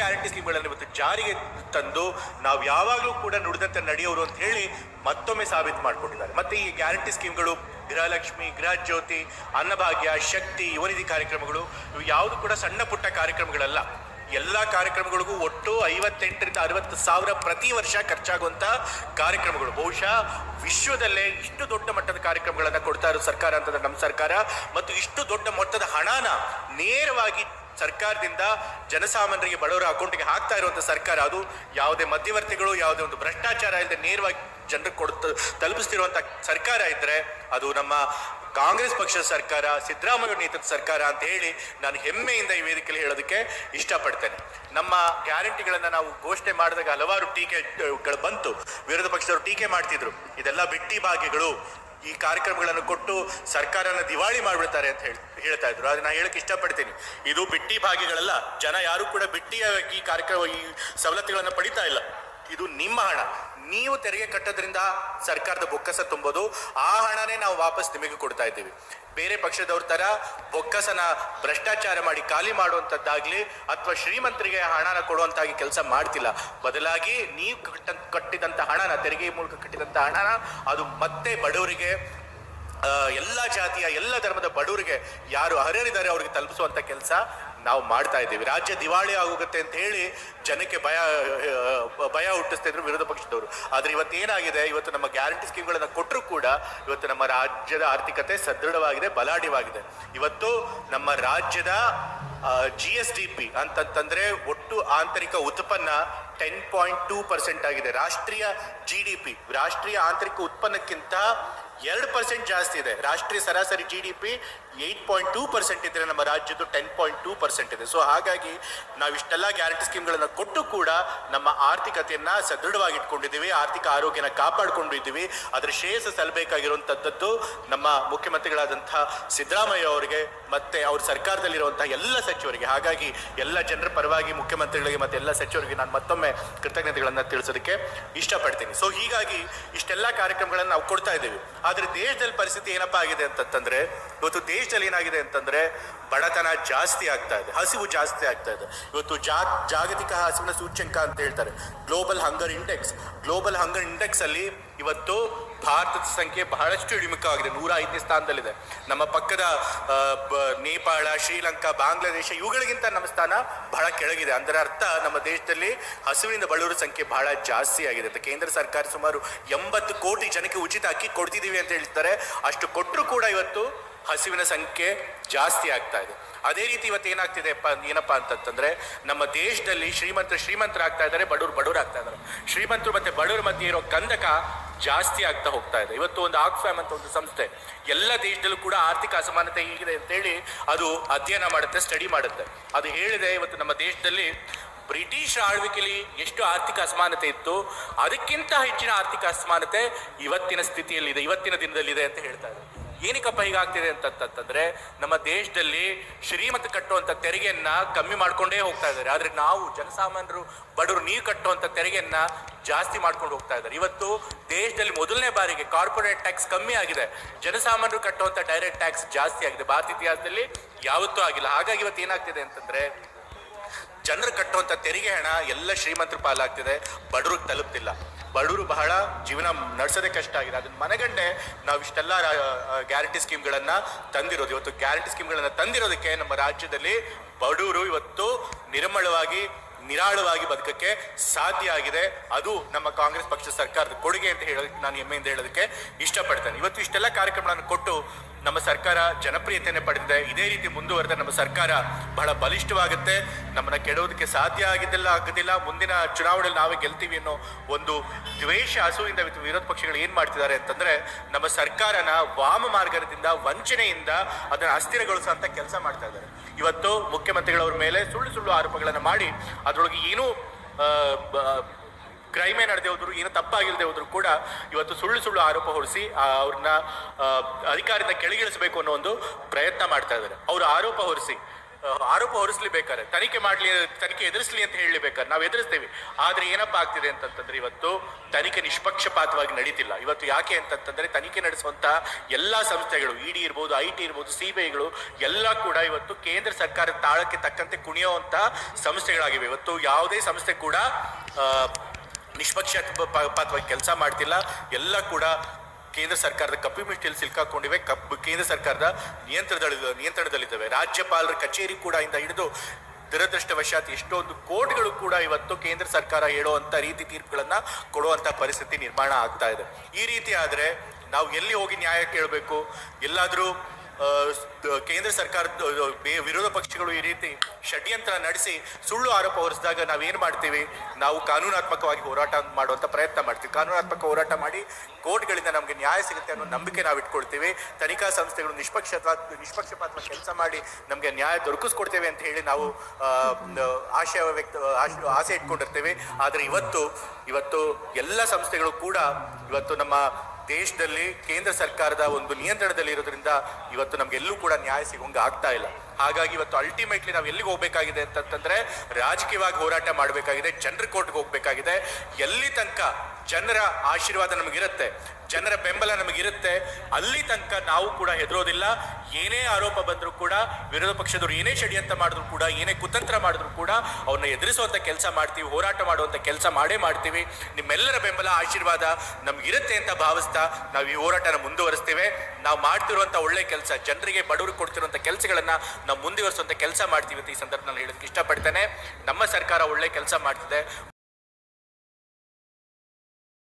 Guarantee ಸ್ಕೀಮ್ಗಳನ್ನು ಇವತ್ತು ಜಾರಿಗೆ ತಂದು ನಾವು ಯಾವಾಗಲೂ ಕೂಡ ನುಡಿದಂತೆ ನಡೆಯೋರು ಅಂತ ಹೇಳಿ ಮತ್ತೊಮ್ಮೆ ಸಾಬೀತು ಮಾಡಿಕೊಂಡಿದ್ದಾರೆ. ಮತ್ತೆ ಈ ಗ್ಯಾರಂಟಿ ಸ್ಕೀಮ್ಗಳು ಗೃಹಲಕ್ಷ್ಮಿ ಗೃಹ ಜ್ಯೋತಿ ಅನ್ನಭಾಗ್ಯ, ಶಕ್ತಿ, ಯುವನಿಧಿ ಕಾರ್ಯಕ್ರಮಗಳು ಇವು ಯಾವುದು ಕೂಡ ಸಣ್ಣ ಪುಟ್ಟ ಕಾರ್ಯಕ್ರಮಗಳಲ್ಲ. ಎಲ್ಲ ಕಾರ್ಯಕ್ರಮಗಳಿಗೂ ಒಟ್ಟು ಐವತ್ತೆಂಟರಿಂದ ಅರವತ್ತು ಸಾವಿರ ಪ್ರತಿ ವರ್ಷ ಖರ್ಚಾಗುವಂತ ಕಾರ್ಯಕ್ರಮಗಳು. ಬಹುಶಃ ವಿಶ್ವದಲ್ಲೇ ಇಷ್ಟು ದೊಡ್ಡ ಮಟ್ಟದ ಕಾರ್ಯಕ್ರಮಗಳನ್ನು ಕೊಡ್ತಾ ಇರೋ ಸರ್ಕಾರ ಅಂತಂದ್ರೆ ನಮ್ಮ ಸರ್ಕಾರ. ಮತ್ತು ಇಷ್ಟು ದೊಡ್ಡ ಮೊತ್ತದ ಹಣನ ನೇರವಾಗಿ ಸರ್ಕಾರದಿಂದ ಜನಸಾಮಾನ್ಯರಿಗೆ ಬಡವರ ಅಕೌಂಟ್ಗೆ ಹಾಕ್ತಾ ಇರುವಂಥ ಸರ್ಕಾರ ಅದು, ಯಾವುದೇ ಮಧ್ಯವರ್ತಿಗಳು, ಯಾವುದೇ ಒಂದು ಭ್ರಷ್ಟಾಚಾರ ಇಲ್ಲದೆ ನೇರವಾಗಿ ಜನರಿಗೆ ಕೊಡ್ತ ತಲುಪಿಸ್ತಿರುವಂಥ ಸರ್ಕಾರ ಇದ್ದರೆ ಅದು ನಮ್ಮ ಕಾಂಗ್ರೆಸ್ ಪಕ್ಷದ ಸರ್ಕಾರ, ಸಿದ್ದರಾಮಯ್ಯ ನೇತೃತ್ವ ಸರ್ಕಾರ ಅಂತ ಹೇಳಿ ನಾನು ಹೆಮ್ಮೆಯಿಂದ ಈ ವೇದಿಕೆಯಲ್ಲಿ ಹೇಳೋದಕ್ಕೆ ಇಷ್ಟಪಡ್ತೇನೆ. ನಮ್ಮ ಗ್ಯಾರಂಟಿಗಳನ್ನು ನಾವು ಘೋಷಣೆ ಮಾಡಿದಾಗ ಹಲವಾರು ಟೀಕೆಗಳು ಬಂತು. ವಿರೋಧ ಪಕ್ಷದವರು ಟೀಕೆ ಮಾಡ್ತಿದ್ರು. ಇದೆಲ್ಲ ಬಿಟ್ಟಿ ಭಾಗ್ಯಗಳು ಈ ಕಾರ್ಯಕ್ರಮಗಳನ್ನು ಕೊಟ್ಟು ಸರ್ಕಾರನ ದಿವಾಳಿ ಮಾಡಿಬಿಡ್ತಾರೆ ಅಂತ ಹೇಳಿ ಹೇಳ್ತಾ ಇದ್ರು. ಅದನ್ನ ನಾನು ಹೇಳಕ್ ಇಷ್ಟಪಡ್ತೀನಿ. ಇದು ಬಿಟ್ಟಿ ಭಾಗಿಗಳಲ್ಲ, ಜನ ಯಾರು ಕೂಡ ಬಿಟ್ಟಿಯಾಗಿ ಈ ಕಾರ್ಯಕ್ರಮ, ಈ ಸವಲತ್ತುಗಳನ್ನು ಪಡಿತಾ ಇಲ್ಲ. ಇದು ನಿಮ್ಮ ಹಣ. ನೀವು ತೆರಿಗೆ ಕಟ್ಟೋದ್ರಿಂದ ಸರ್ಕಾರದ ಬೊಕ್ಕಸ ತುಂಬೋದು. ಆ ಹಣನೇ ನಾವು ವಾಪಸ್ ನಿಮಗೆ ಕೊಡ್ತಾ ಇದ್ದೀವಿ. ಬೇರೆ ಪಕ್ಷದವ್ರ ಥರ ಬೊಕ್ಕಸನ ಭ್ರಷ್ಟಾಚಾರ ಮಾಡಿ ಖಾಲಿ ಮಾಡುವಂಥದ್ದಾಗಲಿ ಅಥವಾ ಶ್ರೀಮಂತರಿಗೆ ಹಣನ ಕೊಡುವಂತಾಗಿ ಕೆಲಸ ಮಾಡ್ತಿಲ್ಲ. ಬದಲಾಗಿ ನೀವು ಕಟ್ಟ ಕಟ್ಟಿದಂಥ ಹಣನ, ತೆರಿಗೆ ಮೂಲಕ ಕಟ್ಟಿದಂಥ ಹಣನ, ಅದು ಮತ್ತೆ ಬಡವರಿಗೆ ಎಲ್ಲ ಜಾತಿಯ, ಎಲ್ಲ ಧರ್ಮದ ಬಡವರಿಗೆ ಯಾರು ಅರ್ಹರಿದ್ದಾರೆ ಅವರಿಗೆ ತಲುಪಿಸುವಂತ ಕೆಲಸ ನಾವು ಮಾಡ್ತಾ ಇದ್ದೀವಿ. ರಾಜ್ಯ ದಿವಾಳಿ ಆಗೋಗುತ್ತೆ ಅಂತ ಹೇಳಿ ಜನಕ್ಕೆ ಭಯ ಭಯ ಹುಟ್ಟಿಸ್ತಾ ಇದ್ರು ವಿರೋಧ ಪಕ್ಷದವರು. ಆದರೆ ಇವತ್ತು ಏನಾಗಿದೆ? ಇವತ್ತು ನಮ್ಮ ಗ್ಯಾರಂಟಿ ಸ್ಕೀಮ್ಗಳನ್ನು ಕೊಟ್ಟರು ಕೂಡ ಇವತ್ತು ನಮ್ಮ ರಾಜ್ಯದ ಆರ್ಥಿಕತೆ ಸದೃಢವಾಗಿದೆ, ಬಲಾಢ್ಯವಾಗಿದೆ. ಇವತ್ತು ನಮ್ಮ ರಾಜ್ಯದ ಜಿ ಎಸ್ ಡಿ ಪಿ ಅಂತಂತಂದ್ರೆ ಒಟ್ಟು ಆಂತರಿಕ ಉತ್ಪನ್ನ ಟೆನ್ ಪಾಯಿಂಟ್ ಟೂ ಪರ್ಸೆಂಟ್ ಆಗಿದೆ. ರಾಷ್ಟ್ರೀಯ ಜಿ ಡಿ ಪಿ ರಾಷ್ಟ್ರೀಯ ಆಂತರಿಕ ಉತ್ಪನ್ನಕ್ಕಿಂತ ಎರಡು ಪರ್ಸೆಂಟ್ ಜಾಸ್ತಿ ಇದೆ. ರಾಷ್ಟ್ರೀಯ ಸರಾಸರಿ G D P eight point two percent ಇದ್ರೆ ನಮ್ಮ ರಾಜ್ಯದ್ದು ಟೆನ್ ಪಾಯಿಂಟ್ ಟೂ ಪರ್ಸೆಂಟ್ ಇದೆ. ಸೊ ಹಾಗಾಗಿ ನಾವು ಇಷ್ಟೆಲ್ಲ ಗ್ಯಾರಂಟಿ ಸ್ಕೀಮ್ಗಳನ್ನು ಕೊಟ್ಟು ಕೂಡ ನಮ್ಮ ಆರ್ಥಿಕತೆಯನ್ನ ಸದೃಢವಾಗಿ ಇಟ್ಕೊಂಡಿದ್ದೀವಿ ಆರ್ಥಿಕ ಆರೋಗ್ಯನ ಕಾಪಾಡಿಕೊಂಡಿದ್ದೀವಿ. ಅದರ ಶ್ರೇಯಸ್ಸು ಸಲ್ಲಬೇಕಾಗಿರುವಂಥದ್ದು ನಮ್ಮ ಮುಖ್ಯಮಂತ್ರಿಗಳಾದಂಥ ಸಿದ್ದರಾಮಯ್ಯ ಅವರಿಗೆ, ಮತ್ತೆ ಅವ್ರ ಸರ್ಕಾರದಲ್ಲಿರುವಂತಹ ಎಲ್ಲ ಸಚಿವರಿಗೆ. ಹಾಗಾಗಿ ಎಲ್ಲ ಜನರ ಪರವಾಗಿ ಮುಖ್ಯಮಂತ್ರಿಗಳಿಗೆ ಮತ್ತೆ ಎಲ್ಲ ಸಚಿವರಿಗೆ ನಾನು ಮತ್ತೊಮ್ಮೆ ಕೃತಜ್ಞತೆಗಳನ್ನು ತಿಳಿಸೋದಕ್ಕೆ ಇಷ್ಟಪಡ್ತೀನಿ. ಸೊ ಹೀಗಾಗಿ ಇಷ್ಟೆಲ್ಲ ಕಾರ್ಯಕ್ರಮಗಳನ್ನು ನಾವು ಕೊಡ್ತಾ ಇದ್ದೀವಿ. ಆದ್ರೆ ದೇಶದಲ್ಲಿ ಪರಿಸ್ಥಿತಿ ಏನಪ್ಪ ಆಗಿದೆ ಅಂತಂತಂದ್ರೆ, ಇವತ್ತು ದೇಶದಲ್ಲಿ ಏನಾಗಿದೆ ಅಂತಂದ್ರೆ ಬಡತನ ಜಾಸ್ತಿ ಆಗ್ತಾ ಇದೆ, ಹಸಿವು ಜಾಸ್ತಿ ಆಗ್ತಾ ಇದೆ. ಇವತ್ತು ಜಾ, ಜಾಗತಿಕ ಹಸಿವಿನ ಸೂಚ್ಯಂಕ ಅಂತ ಹೇಳ್ತಾರೆ. Global hunger index global hunger index ಅಲ್ಲಿ ಇವತ್ತು ಭಾರತದ ಸಂಖ್ಯೆ ಬಹಳಷ್ಟು ಇಳಿಮುಖವಾಗಿದೆ. ನೂರ ಐದನೇ ಸ್ಥಾನದಲ್ಲಿದೆ. ನಮ್ಮ ಪಕ್ಕದ ನೇಪಾಳ, ಶ್ರೀಲಂಕಾ, ಬಾಂಗ್ಲಾದೇಶ ಇವುಗಳಿಗಿಂತ ನಮ್ಮ ಸ್ಥಾನ ಬಹಳ ಕೆಳಗಿದೆ. ಅದರ ಅರ್ಥ ನಮ್ಮ ದೇಶದಲ್ಲಿ ಹಸುವಿನಿಂದ ಬಳುವರ ಸಂಖ್ಯೆ ಬಹಳ ಜಾಸ್ತಿ ಆಗಿದೆ ಕೇಂದ್ರ ಸರ್ಕಾರ ಸುಮಾರು ಎಂಬತ್ತು ಕೋಟಿ ಜನಕ್ಕೆ ಉಚಿತ ಅಕ್ಕಿ ಕೊಡ್ತಿದ್ದೀವಿ ಅಂತ ಹೇಳ್ತಾರೆ. ಅಷ್ಟು ಕೊಟ್ಟರು ಕೂಡ ಇವತ್ತು ಹಸುವಿನ ಸಂಖ್ಯೆ ಜಾಸ್ತಿ ಆಗ್ತಾ ಇದೆ. ಅದೇ ರೀತಿ ಇವತ್ತು ಏನಾಗ್ತಿದೆ ಏನಪ್ಪ ಅಂತಂತಂದ್ರೆ ನಮ್ಮ ದೇಶದಲ್ಲಿ ಶ್ರೀಮಂತರು ಶ್ರೀಮಂತರಾಗ್ತಾ ಇದ್ದಾರೆ, ಬಡವರು ಬಡವರು ಆಗ್ತಾ ಇದ್ದಾರೆ. ಶ್ರೀಮಂತರು ಮತ್ತೆ ಬಡವರ ಮಧ್ಯೆ ಇರೋ ಕಂದಕ ಜಾಸ್ತಿ ಆಗ್ತಾ ಹೋಗ್ತಾ ಇದೆ. ಇವತ್ತು ಒಂದು ಆಕ್ಸ್ಫ್ಯಾಮ್ ಅಂತ ಒಂದು ಸಂಸ್ಥೆ, ಎಲ್ಲ ದೇಶದಲ್ಲೂ ಕೂಡ ಆರ್ಥಿಕ ಅಸಮಾನತೆ ಹೀಗಿದೆ ಅಂತೇಳಿ ಅದು ಅಧ್ಯಯನ ಮಾಡುತ್ತೆ ಸ್ಟಡಿ ಮಾಡುತ್ತೆ. ಅದು ಹೇಳಿದೆ ಇವತ್ತು ನಮ್ಮ ದೇಶದಲ್ಲಿ ಬ್ರಿಟಿಷ್ ಆಳ್ವಿಕೆಯಲ್ಲಿ ಎಷ್ಟು ಆರ್ಥಿಕ ಅಸಮಾನತೆ ಇತ್ತು, ಅದಕ್ಕಿಂತ ಹೆಚ್ಚಿನ ಆರ್ಥಿಕ ಅಸಮಾನತೆ ಇವತ್ತಿನ ಸ್ಥಿತಿಯಲ್ಲಿದೆ, ಇವತ್ತಿನ ದಿನದಲ್ಲಿದೆ ಅಂತ ಹೇಳ್ತಾ ಇದೆ ಏನಕ್ಕಪ್ಪ ಹೀಗಾಗ್ತಿದೆ ಅಂತಂತಂದ್ರೆ ನಮ್ಮ ದೇಶದಲ್ಲಿ ಶ್ರೀಮಂತ ಕಟ್ಟುವಂಥ ತೆರಿಗೆಯನ್ನ ಕಮ್ಮಿ ಮಾಡ್ಕೊಂಡೇ ಹೋಗ್ತಾ ಇದ್ದಾರೆ. ಆದರೆ ನಾವು ಜನಸಾಮಾನ್ಯರು, ಬಡವರು ನೀರು ಕಟ್ಟುವಂಥ ತೆರಿಗೆಯನ್ನ ಜಾಸ್ತಿ ಮಾಡ್ಕೊಂಡು ಹೋಗ್ತಾ ಇದ್ದಾರೆ. ಇವತ್ತು ದೇಶದಲ್ಲಿ ಮೊದಲನೇ ಬಾರಿಗೆ ಕಾರ್ಪೊರೇಟ್ ಟ್ಯಾಕ್ಸ್ ಕಮ್ಮಿ ಆಗಿದೆ. ಜನಸಾಮಾನ್ಯರು ಕಟ್ಟುವಂಥ ಡೈರೆಕ್ಟ್ ಟ್ಯಾಕ್ಸ್ ಜಾಸ್ತಿ ಆಗಿದೆ. ಭಾರತ ಇತಿಹಾಸದಲ್ಲಿ ಯಾವತ್ತೂ ಆಗಿಲ್ಲ. ಹಾಗಾಗಿ ಇವತ್ತು ಏನಾಗ್ತಿದೆ ಅಂತಂದ್ರೆ ಜನರು ಕಟ್ಟುವಂಥ ತೆರಿಗೆ ಹಣ ಎಲ್ಲ ಶ್ರೀಮಂತರ ಪಾಲಾಗ್ತಿದೆ. ಬಡವ್ರಿಗೆ ತಲುಪ್ತಿಲ್ಲ. ಬಡವರು ಬಹಳ ಜೀವನ ನಡೆಸೋದೇ ಕಷ್ಟ ಆಗಿದೆ. ಅದನ್ನ ಮನೆಗಂಡೆ ನಾವು ಇಷ್ಟೆಲ್ಲ ಗ್ಯಾರಂಟಿ ಸ್ಕೀಮ್ಗಳನ್ನ ತಂದಿರೋದು. ಇವತ್ತು ಗ್ಯಾರಂಟಿ ಸ್ಕೀಮ್ಗಳನ್ನ ತಂದಿರೋದಕ್ಕೆ ನಮ್ಮ ರಾಜ್ಯದಲ್ಲಿ ಬಡವರು ಇವತ್ತು ನಿರ್ಮಳವಾಗಿ ನಿರಾಳವಾಗಿ ಬದುಕಕ್ಕೆ ಸಾಧ್ಯ ಆಗಿದೆ. ಅದು ನಮ್ಮ ಕಾಂಗ್ರೆಸ್ ಪಕ್ಷ ಸರ್ಕಾರದ ಕೊಡುಗೆ ಅಂತ ಹೇಳೋದಕ್ಕೆ ನಾನು ಹೆಮ್ಮೆಯಿಂದ ಹೇಳೋದಕ್ಕೆ ಇಷ್ಟಪಡ್ತೇನೆ. ಇವತ್ತು ಇಷ್ಟೆಲ್ಲ ಕಾರ್ಯಕ್ರಮಗಳನ್ನು ಕೊಟ್ಟು ನಮ್ಮ ಸರ್ಕಾರ ಜನಪ್ರಿಯತೆಯನ್ನು ಪಡೆದಿದೆ. ಇದೇ ರೀತಿ ಮುಂದುವರೆದ ನಮ್ಮ ಸರ್ಕಾರ ಬಹಳ ಬಲಿಷ್ಠವಾಗುತ್ತೆ. ನಮ್ಮನ್ನ ಕೆಡೋದಕ್ಕೆ ಸಾಧ್ಯ ಆಗಿದ್ದಿಲ್ಲ ಆಗೋದಿಲ್ಲ. ಮುಂದಿನ ಚುನಾವಣೆಯಲ್ಲಿ ನಾವೇ ಗೆಲ್ತೀವಿ ಅನ್ನೋ ಒಂದು ದ್ವೇಷ ಹಸುವಿಂದ ವಿರೋಧ ಪಕ್ಷಗಳು ಏನ್ ಮಾಡ್ತಿದ್ದಾರೆ ಅಂತಂದ್ರೆ ನಮ್ಮ ಸರ್ಕಾರನ ವಾಮ ಮಾರ್ಗದಿಂದ ವಂಚನೆಯಿಂದ ಅದನ್ನ ಅಸ್ಥಿರಗೊಳಿಸುವಂತ ಕೆಲಸ ಮಾಡ್ತಾ ಇದ್ದಾರೆ. ಇವತ್ತು ಮುಖ್ಯಮಂತ್ರಿಗಳವ್ರ ಮೇಲೆ ಸುಳ್ಳು ಸುಳ್ಳು ಆರೋಪಗಳನ್ನು ಮಾಡಿ, ಅದರೊಳಗೆ ಏನೂ ಕ್ರೈಮೇ ನಡೆದೇ ಹೋದ್ರು, ಏನು ತಪ್ಪಾಗಿಲ್ಲದೆ ಹೋದ್ರು ಕೂಡ ಇವತ್ತು ಸುಳ್ಳು ಸುಳ್ಳು ಆರೋಪ ಹೊರಿಸಿ ಅವ್ರನ್ನ ಅಧಿಕಾರದಿಂದ ಕೆಳಗಿಳಿಸಬೇಕು ಅನ್ನೋ ಒಂದು ಪ್ರಯತ್ನ ಮಾಡ್ತಾ ಇದ್ದಾರೆ. ಅವರು ಆರೋಪ ಹೊರಿಸಿ ಆರೋಪ ಹೊರಿಸ್ಲಿಬೇಕಾದ್ರೆ, ತನಿಖೆ ಮಾಡ್ಲಿ, ತನಿಖೆ ಎದುರಿಸ್ಲಿ ಅಂತ ಹೇಳಬೇಕಾದ್ರೆ ನಾವು ಎದುರಿಸ್ತೇವೆ. ಆದರೆ ಏನಪ್ಪ ಆಗ್ತಿದೆ ಅಂತಂತಂದ್ರೆ ಇವತ್ತು ತನಿಖೆ ನಿಷ್ಪಕ್ಷಪಾತವಾಗಿ ನಡೀತಿಲ್ಲ. ಇವತ್ತು ಯಾಕೆ ಅಂತಂತಂದ್ರೆ ತನಿಖೆ ನಡೆಸುವಂತ ಎಲ್ಲಾ ಸಂಸ್ಥೆಗಳು ಇಡಿ ಇರ್ಬೋದು ಐ ಟಿ ಇರ್ಬೋದು ಸಿ ಬಿ ಐಗಳು ಎಲ್ಲ ಕೂಡ ಇವತ್ತು ಕೇಂದ್ರ ಸರ್ಕಾರದ ತಾಳಕ್ಕೆ ತಕ್ಕಂತೆ ಕುಣಿಯುವಂತ ಸಂಸ್ಥೆಗಳಾಗಿವೆ. ಇವತ್ತು ಯಾವುದೇ ಸಂಸ್ಥೆ ಕೂಡ ನಿಷ್ಪಕ್ಷಪಾತವಾಗಿ ಕೆಲಸ ಮಾಡ್ತಿಲ್ಲ. ಎಲ್ಲ ಕೂಡ ಕೇಂದ್ರ ಸರ್ಕಾರದ ಕಪಿಮುಷ್ಟಿಯಲ್ಲಿ ಸಿಲ್ಕಾಕೊಂಡಿವೆ. ಕಪ್ ಕೇಂದ್ರ ಸರ್ಕಾರದ ನಿಯಂತ್ರಣದಲ್ಲಿ, ನಿಯಂತ್ರಣದಲ್ಲಿದ್ದಾವೆ. ರಾಜ್ಯಪಾಲರ ಕಚೇರಿ ಕೂಡ ಇಂದ ಹಿಡಿದು ದುರದೃಷ್ಟವಶಾತ್ ಎಷ್ಟೊಂದು ಕೋರ್ಟ್ಗಳು ಕೂಡ ಇವತ್ತು ಕೇಂದ್ರ ಸರ್ಕಾರ ಹೇಳುವಂತ ರೀತಿ ತೀರ್ಪುಗಳನ್ನ ಕೊಡುವಂತ ಪರಿಸ್ಥಿತಿ ನಿರ್ಮಾಣ ಆಗ್ತಾ ಇದೆ. ಈ ರೀತಿ ಆದ್ರೆ ನಾವು ಎಲ್ಲಿ ಹೋಗಿ ನ್ಯಾಯ ಕೇಳಬೇಕು? ಎಲ್ಲಾದ್ರೂ ಕೇಂದ್ರ ಸರ್ಕಾರ ವಿರೋಧ ಪಕ್ಷಗಳು ಈ ರೀತಿ ಷಡ್ಯಂತ್ರ ನಡೆಸಿ ಸುಳ್ಳು ಆರೋಪ ಹೊರಿಸಿದಾಗ ನಾವೇನು ಮಾಡ್ತೀವಿ? ನಾವು ಕಾನೂನಾತ್ಮಕವಾಗಿ ಹೋರಾಟ ಮಾಡುವಂಥ ಪ್ರಯತ್ನ ಮಾಡ್ತೀವಿ. ಕಾನೂನಾತ್ಮಕ ಹೋರಾಟ ಮಾಡಿ ಕೋರ್ಟ್ಗಳಿಂದ ನಮಗೆ ನ್ಯಾಯ ಸಿಗುತ್ತೆ ಅನ್ನೋ ನಂಬಿಕೆ ನಾವು ಇಟ್ಕೊಳ್ತೀವಿ. ತನಿಖಾ ಸಂಸ್ಥೆಗಳು ನಿಷ್ಪಕ್ಷಪಾತ ನಿಷ್ಪಕ್ಷಪಾತ ಕೆಲಸ ಮಾಡಿ ನಮಗೆ ನ್ಯಾಯ ದೊರಕಿಸ್ಕೊಡ್ತೇವೆ ಅಂತ ಹೇಳಿ ನಾವು ಆಶಯ ವ್ಯಕ್ತ ಆಸೆ ಇಟ್ಕೊಂಡಿರ್ತೇವೆ. ಆದರೆ ಇವತ್ತು ಇವತ್ತು ಎಲ್ಲ ಸಂಸ್ಥೆಗಳು ಕೂಡ, ಇವತ್ತು ನಮ್ಮ ದೇಶದಲ್ಲಿ ಕೇಂದ್ರ ಸರ್ಕಾರದ ಒಂದು ನಿಯಂತ್ರಣದಲ್ಲಿ ಇರೋದ್ರಿಂದ ಇವತ್ತು ನಮ್ಗೆಲ್ಲೂ ಕೂಡ ನ್ಯಾಯ ಸಿಗೋಂಗ ಆಗ್ತಾ ಇಲ್ಲ. ಹಾಗಾಗಿ ಇವತ್ತು ಅಲ್ಟಿಮೇಟ್ಲಿ ನಾವು ಎಲ್ಲಿಗೆ ಹೋಗ್ಬೇಕಾಗಿದೆ ಅಂತಂತಂದ್ರೆ ರಾಜಕೀಯವಾಗಿ ಹೋರಾಟ ಮಾಡಬೇಕಾಗಿದೆ, ಜನರ ಕೋರ್ಟ್ಗೆ ಹೋಗ್ಬೇಕಾಗಿದೆ. ಎಲ್ಲಿ ತನಕ ಜನರ ಆಶೀರ್ವಾದ ನಮಗಿರುತ್ತೆ, ಜನರ ಬೆಂಬಲ ನಮಗಿರುತ್ತೆ, ಅಲ್ಲಿ ತನಕ ನಾವು ಕೂಡ ಹೆದರೋದಿಲ್ಲ. ಏನೇ ಆರೋಪ ಬಂದರೂ ಕೂಡ, ವಿರೋಧ ಪಕ್ಷದವರು ಏನೇ ಷಡ್ಯಂತ್ರ ಮಾಡಿದ್ರು ಕೂಡ, ಏನೇ ಕುತಂತ್ರ ಮಾಡಿದ್ರು ಕೂಡ, ಅವ್ರನ್ನ ಎದುರಿಸುವಂಥ ಕೆಲಸ ಮಾಡ್ತೀವಿ, ಹೋರಾಟ ಮಾಡುವಂಥ ಕೆಲಸ ಮಾಡೇ ಮಾಡ್ತೀವಿ. ನಿಮ್ಮೆಲ್ಲರ ಬೆಂಬಲ, ಆಶೀರ್ವಾದ ನಮಗಿರುತ್ತೆ ಅಂತ ಭಾವಿಸ್ತಾ ನಾವು ಈ ಹೋರಾಟನ ಮುಂದುವರಿಸ್ತೇವೆ. ನಾವು ಮಾಡ್ತಿರುವಂಥ ಒಳ್ಳೆ ಕೆಲಸ, ಜನರಿಗೆ ಬಡವರು ಕೊಡ್ತಿರುವಂಥ ಕೆಲಸಗಳನ್ನ ನಾವು ಮುಂದುವರಿಸುವಂತ ಕೆಲಸ ಮಾಡ್ತೀವಿ ಅಂತ ಈ ಸಂದರ್ಭದಲ್ಲಿ ಹೇಳೋದಕ್ಕೆ ಇಷ್ಟಪಡ್ತೇನೆ. ನಮ್ಮ ಸರ್ಕಾರ ಒಳ್ಳೆ ಕೆಲಸ ಮಾಡ್ತಿದೆ.